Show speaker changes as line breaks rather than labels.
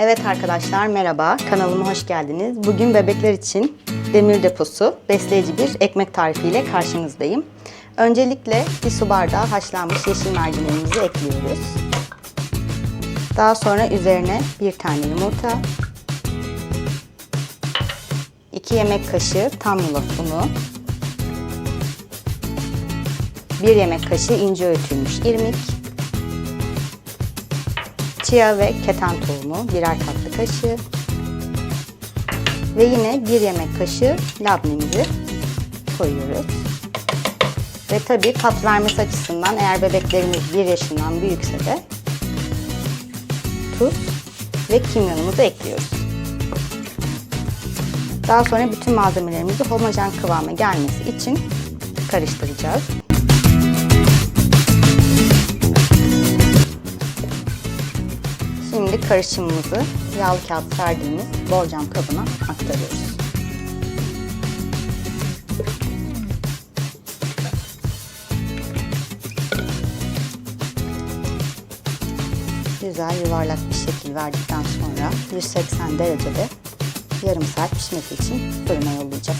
Evet arkadaşlar merhaba, kanalıma hoş geldiniz. Bugün bebekler için demir deposu, besleyici bir ekmek tarifiyle karşınızdayım. Öncelikle bir su bardağı haşlanmış yeşil mercimeğimizi ekliyoruz. Daha sonra üzerine bir tane yumurta, 2 yemek kaşığı tam yulaf unu, 1 yemek kaşığı ince öğütülmüş irmik, chia ve keten tohumu birer tatlı kaşığı ve yine bir yemek kaşığı labnemizi koyuyoruz. Ve tabii tat vermesi açısından eğer bebeklerimiz 1 yaşından büyükse de tuz ve kimyonumuzu ekliyoruz. Daha sonra bütün malzemelerimizi homojen kıvama gelmesi için karıştıracağız. Şimdi karışımımızı yağlı kağıt serdiğimiz borcam kabına aktarıyoruz. Güzel yuvarlak bir şekil verdikten sonra 180 derecede yarım saat pişmesi için fırına yollayacağız.